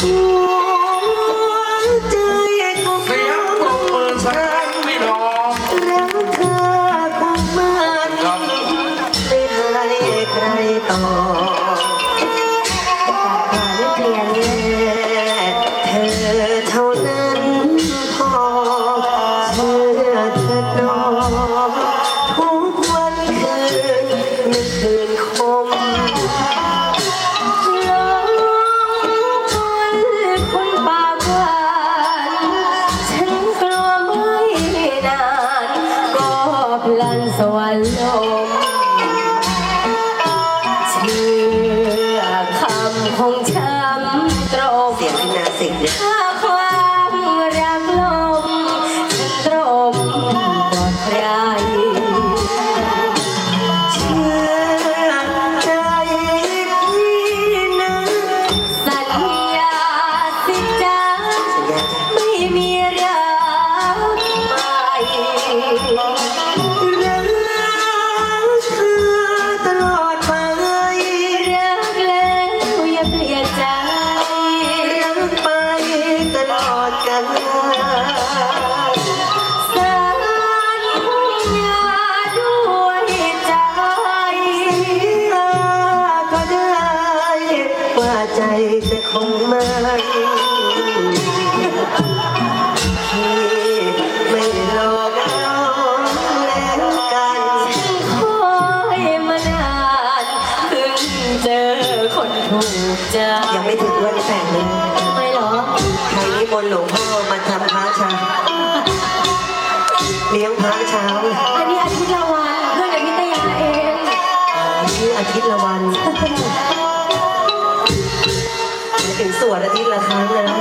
หัวใจก็เสียงปรบมือสักครั้งพี่น้อรักเธอคงมันครับไม่ให้ใครต่อเพียงเธอเท่านั้น สิกเนี่ยถ้าความรักลมตรมบอดไรเชื่อใจพี่นะสัญญาสิจ้าไม่มี คนถูกใจยังไม่ถึงวันแต่งเลยไม่หรอใครนิมนต์หลวงพ่อมาทำพระชาเลี้ยงพระเช้าอันนี้อาทิตย์ละวันเพื่อนกับพิตยาเองชื่ออาทิตย์ละวันหมายถึงสวดอาทิตย์ละครั้งเลยนะ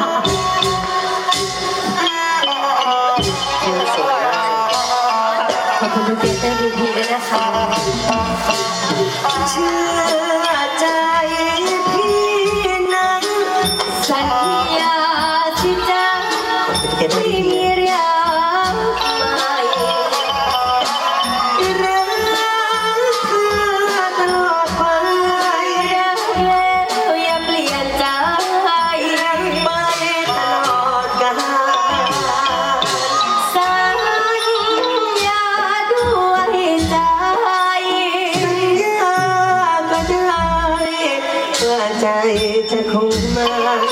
ชื่อสวยมากขอบคุณทุกเจเตอร์พีพีด้วยนะคะ ปลี่ยนใจรักไปตลอดกาลสัญญาด้วยใจยากได้ว่าใจจะคงมัน